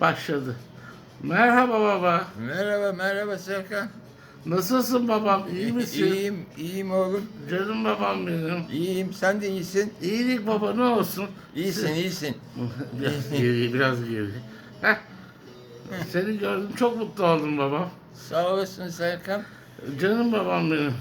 Başladı. Merhaba baba. Merhaba, merhaba Serkan. Nasılsın babam? İyi misin? İyiyim, iyiyim oğlum. Canım babam benim. İyiyim, sen de iyisin. İyilik baba ne olsun? İyisin, iyisin. biraz geri, biraz geri. Heh. Seni gördüm çok mutlu oldum babam. Sağ olasın Serkan. Canım babam benim.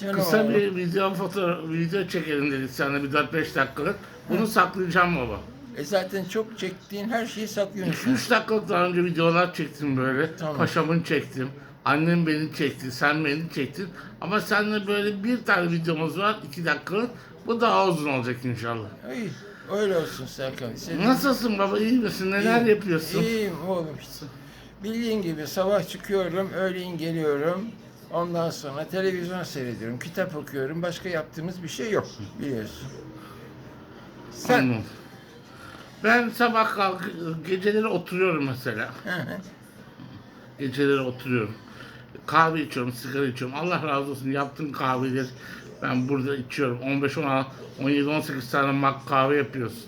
Canım Kısa oğlum. bir video foto video çekelim dedik sana bir 4-5 dakikalık. Bunu saklayacağım baba. E zaten çok çektiğin her şeyi saklıyorsun. 3 dakikalık daha önce videolar çektim böyle. Tamam. Paşamın çektim. Annem beni çekti, sen beni çektin. Ama seninle böyle bir tane videomuz var, 2 dakikalık. Bu daha uzun olacak inşallah. İyi, öyle olsun Serkan. Senin- Nasılsın baba, iyi misin? Neler İyiyim, yapıyorsun? İyiyim oğlum işte. Bildiğin gibi sabah çıkıyorum, öğleyin geliyorum. Ondan sonra televizyon seyrediyorum, kitap okuyorum. Başka yaptığımız bir şey yok biliyorsun. Sen... Anladım. Ben sabah kalk, geceleri oturuyorum mesela. Geceleri oturuyorum. Kahve içiyorum, sigara içiyorum. Allah razı olsun yaptığın kahveleri ben burada içiyorum. 15, 16, 17, 18 tane mak kahve yapıyorsun.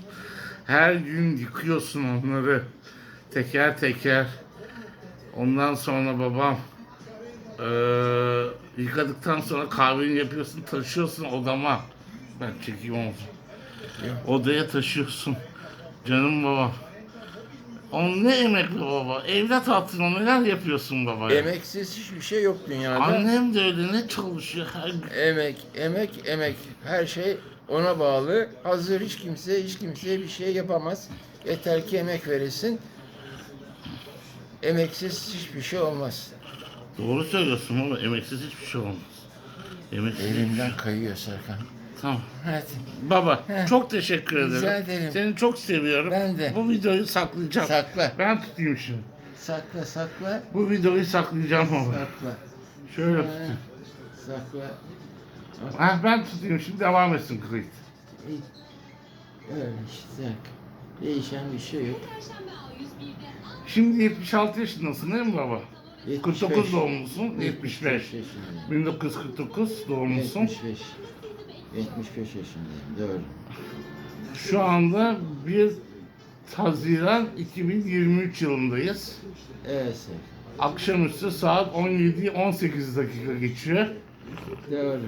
Her gün yıkıyorsun onları. Teker teker. Ondan sonra babam eee, yıkadıktan sonra kahveni yapıyorsun, taşıyorsun odama. Ben çekeyim onu. Odaya taşıyorsun. Canım baba. O ne emek be baba. Evlat altına neler yapıyorsun baba ya. Emeksiz hiçbir şey yok dünyada. Annem de öyle ne çalışıyor her gün. Emek, emek, emek. Her şey ona bağlı. Hazır hiç kimse, hiç kimseye bir şey yapamaz. Yeter ki emek verilsin. Emeksiz hiçbir şey olmaz. Doğru söylüyorsun baba. Emeksiz hiçbir şey olmaz. Emeksiz. Elimden kayıyor Serkan. Tamam. Hadi. Baba Heh. çok teşekkür ederim. Rica ederim. Seni çok seviyorum. Ben de. Bu videoyu saklayacağım. Sakla. Ben tutayım şimdi. Sakla, sakla. Bu videoyu saklayacağım baba. Sakla. Şöyle Ha, tutayım. Sakla. Ha, ben tutayım şimdi devam etsin kayıt. Öyle işte. Değişen bir şey yok. Şimdi 76 yaşındasın değil mi baba? 75. 49 doğumlusun. 75. 75 yaşındayım. 1949 doğumlusun. 75. 75 yaşındayım. Doğru. Şu anda 1 Haziran 2023 yılındayız. Evet Serkan. Akşamüstü saat 17-18 dakika geçiyor. Doğru.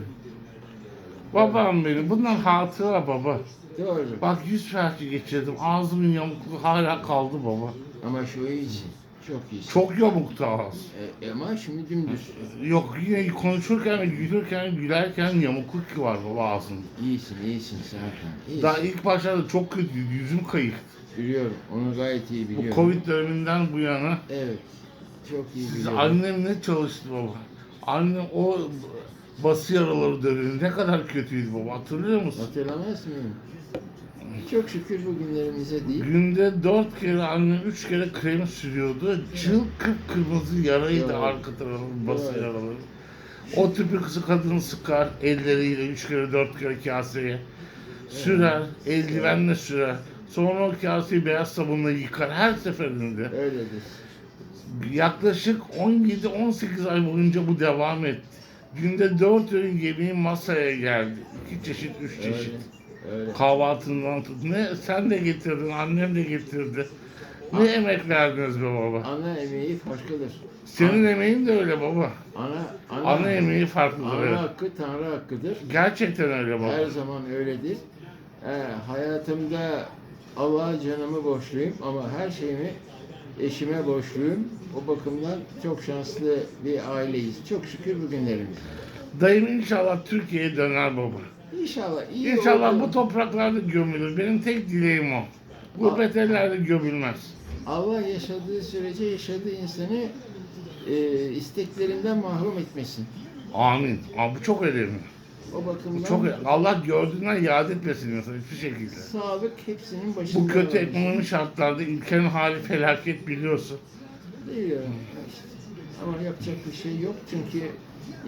Babam benim. Bunlar hatıra baba. Doğru. Bak yüz felci geçirdim. Ağzımın yamukluğu hala kaldı baba. Ama şu iyisin. Çok iyisin. Çok yamuktu ağız. E, ama şimdi dümdüz. Yok yine konuşurken gülürken gülerken yamukluk var baba ağzımda. İyisin, iyisin Serkan. İyisin. Daha ilk başlarda çok kötüydü. Yüzüm kayıktı. Biliyorum. Onu gayet iyi Bu biliyorum. Covid döneminden bu yana Evet. Çok iyi biliyorum. annem ne çalıştı baba? Annem o bası yaraları dönemi ne kadar kötüydü baba hatırlıyor musun? Hatırlamaz mıyım? Çok şükür bugünlerimize değil. Günde dört kere annem üç kere krem sürüyordu. Çıl kıpkırmızı yaraydı Doğru. arka tarafı bası Doğru. yaraları. O tipi kızı kadın sıkar elleriyle üç kere dört kere kaseye. Sürer, eldivenle sürer. Sonra o kaseyi beyaz sabunla yıkar her seferinde. Öyledir. Yaklaşık 17-18 ay boyunca bu devam etti. Günde 4 öğün yemeği masaya geldi. İki çeşit, üç çeşit. Öyle. Kahvaltından tut. Ne sen de getirdin, annem de getirdi. Ne emek verdiniz be baba. Ana emeği farklıdır. Senin emeğin de öyle baba. Ana, ana, Ana emeği farklıdır. ana evet. hakkı Tanrı hakkıdır. Gerçekten öyle baba. Her zaman öyledir. Ee, hayatımda Allah'a canımı borçluyum ama her şeyimi eşime borçluyum. O bakımdan çok şanslı bir aileyiz. Çok şükür bugünlerimiz. Dayım inşallah Türkiye'ye döner baba. İnşallah iyi İnşallah oldu. bu topraklarda gömülür. Benim tek dileğim o. Gurbet ellerde gömülmez. Allah yaşadığı sürece yaşadığı insanı e, isteklerinden mahrum etmesin. Amin. Aa, bu çok önemli. O Bu bakımdan çok Allah gördüğünden iade etmesin insan hiçbir şekilde. sağlık hepsinin başında. Bu kötü var. ekonomi şartlarda ülkenin hali felaket biliyorsun. Biliyorum. işte. Ama yapacak bir şey yok çünkü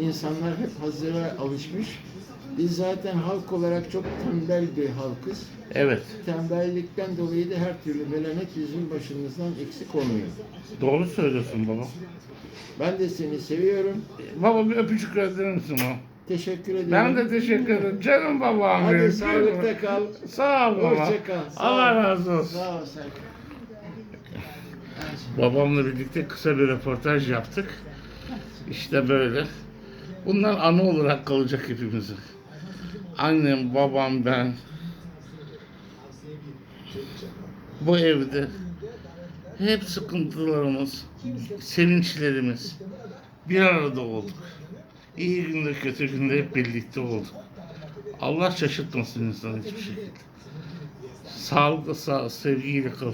insanlar hep hazıra alışmış. Biz zaten halk olarak çok tembel bir halkız. Evet. Tembellikten dolayı da her türlü melanet bizim başımızdan eksik olmuyor. Doğru söylüyorsun baba. Ben de seni seviyorum. Baba bir öpücük verir misin o? Teşekkür ederim. Ben de teşekkür ederim. Canım babam Hadi benim. sağlıkta kal. Sağ ol baba. Hoşça kal. Sağ Allah ol. razı olsun. Sağ ol Serkan. Babamla birlikte kısa bir röportaj yaptık. İşte böyle. Bunlar anı olarak kalacak hepimize. Annem, babam, ben. Bu evde hep sıkıntılarımız, sevinçlerimiz bir arada olduk. İyi günde kötü günde hep birlikte olduk. Allah şaşırtmasın insanı hiçbir şekilde. Sağlıkla, sağ, sevgiyle kal.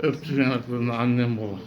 Öptüm yanaklarını annem babam.